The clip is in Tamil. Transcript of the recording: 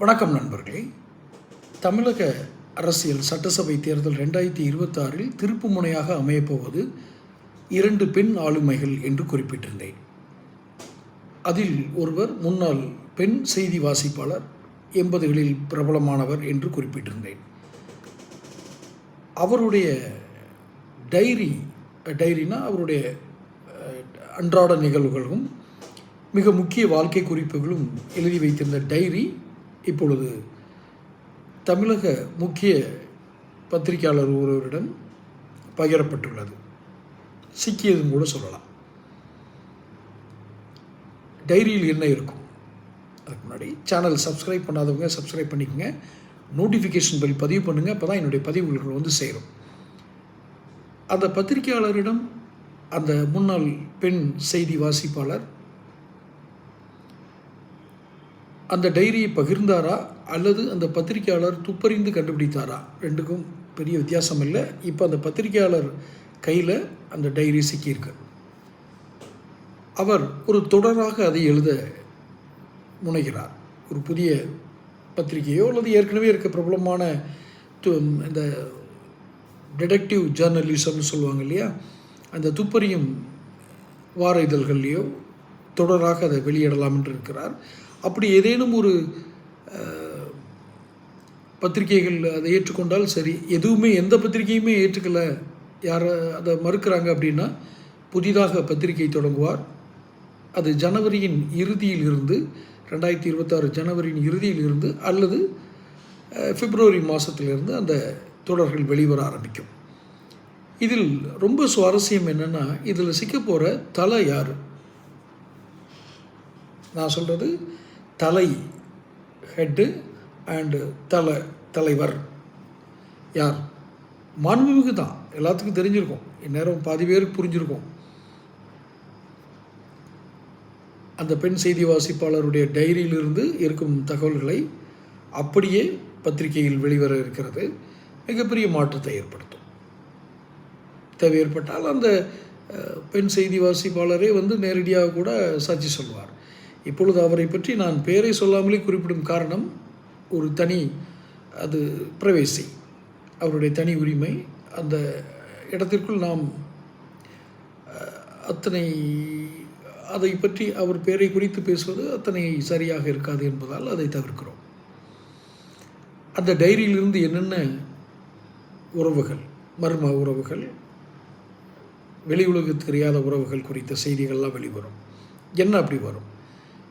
வணக்கம் நண்பர்களே. தமிழக அரசியல் சட்டசபை தேர்தல் ரெண்டாயிரத்தி இருபத்தாறில் திருப்பு முனையாக அமையப்போவது இரண்டு பெண் ஆளுமைகள் என்று குறிப்பிட்டிருந்தேன். அதில் ஒருவர் முன்னாள் பெண் செய்தி வாசிப்பாளர் எண்பதுகளில் பிரபலமானவர் என்று குறிப்பிட்டிருந்தேன். அவருடைய டைரி டைரினா அவருடைய அன்றாட நிகழ்வுகளும் மிக முக்கிய வாழ்க்கை குறிப்புகளும் எழுதி வைத்திருந்த டைரி இப்பொழுது தமிழக முக்கிய பத்திரிகையாளர் ஒருவரிடம் பகிரப்பட்டுள்ளது. சிக்கியதும் கூட சொல்லலாம். டைரியில் என்ன இருக்கும்? அதுக்கு முன்னாடி சேனல் சப்ஸ்கிரைப் பண்ணாதவங்க சப்ஸ்கிரைப் பண்ணிக்கங்க. நோட்டிஃபிகேஷன் பில் பதிவு பண்ணுங்கள் அப்போ தான் என்னுடைய பதிவுகள் வந்து சேரும். அந்த பத்திரிகையாளரிடம் அந்த முன்னாள் பெண் செய்தி வாசிப்பாளர் அந்த டைரியை பகிர்ந்தாரா? அல்லது அந்த பத்திரிகையாளர் துப்பறிந்து கண்டுபிடித்தாரா? ரெண்டுக்கும் பெரிய வித்தியாசம் இல்லை இப்போ அந்த பத்திரிகையாளர் கையில் அந்த டைரி சிக்கியிருக்கு. அவர் ஒரு தொடராக அதை எழுத முனைகிறார். ஒரு புதிய பத்திரிகையோ அல்லது ஏற்கனவே இருக்க பிரபலமான து- இந்த டிடெக்டிவ் ஜேர்னலிசம்னு சொல்லுவாங்க இல்லையா? அந்த துப்பறியும் வார இதழ்கள்லையோ தொடராக அதை வெளியிடலாம் என்று இருக்கிறார். அப்படி ஏதேனும் ஒரு பத்திரிகைகள் அதை ஏற்றுக்கொண்டால் சரி. எதுவுமே எந்த பத்திரிகையுமே ஏற்றுக்கலை. யார் அதை மறுக்கிறாங்க அப்படின்னா புதிதாக பத்திரிகை தொடங்குவார். அது ஜனவரியின் இறுதியில் இருந்து ரெண்டாயிரத்தி இருபத்தாறு ஜனவரியின் இறுதியில் இருந்து அல்லது பிப்ரவரி மாதத்திலிருந்து அந்த தொடர்கள் வெளிவர ஆரம்பிக்கும். இதில் ரொம்ப சுவாரஸ்யம் என்னென்னா இதில் சிக்க போகிற தலை யார்? நான் சொல்கிறது தலை ஹெட்டு அண்டு தலை தலைவர். யார்? மாண்புமிகு தான். எல்லாத்துக்கும் தெரிஞ்சிருக்கும். இந்நேரம் பாதி பேருக்கு புரிஞ்சிருக்கும். அந்த பெண் செய்தி வாசிப்பாளருடைய டைரியிலிருந்து இருக்கும் தகவல்களை அப்படியே பத்திரிகையில் வெளிவர இருக்கிறது. மிகப்பெரிய மாற்றத்தை ஏற்படுத்தும். தேவை ஏற்பட்டால் அந்த பெண் செய்தி வாசிப்பாளரே வந்து நேரடியாக கூட சாட்சி சொல்வார். இப்பொழுது அவரை பற்றி நான் பெயரை சொல்லாமலே குறிப்பிடும் காரணம் ஒரு தனி அது பிரவேசி. அவருடைய தனி உரிமை. அந்த இடத்திற்குள் நாம் அத்தனை அதை பற்றி அவர் பெயரை குறித்து பேசுவது அத்தனை சரியாக இருக்காது என்பதால் அதை தவிர்க்கிறோம். அந்த டைரியிலிருந்து என்னென்ன உறவுகள் மர்ம உறவுகள் வெளி உலகத்துக்கு தெரியாத உறவுகள் குறித்த செய்திகள்லாம் வெளிவரும். என்ன அப்படி வரும்?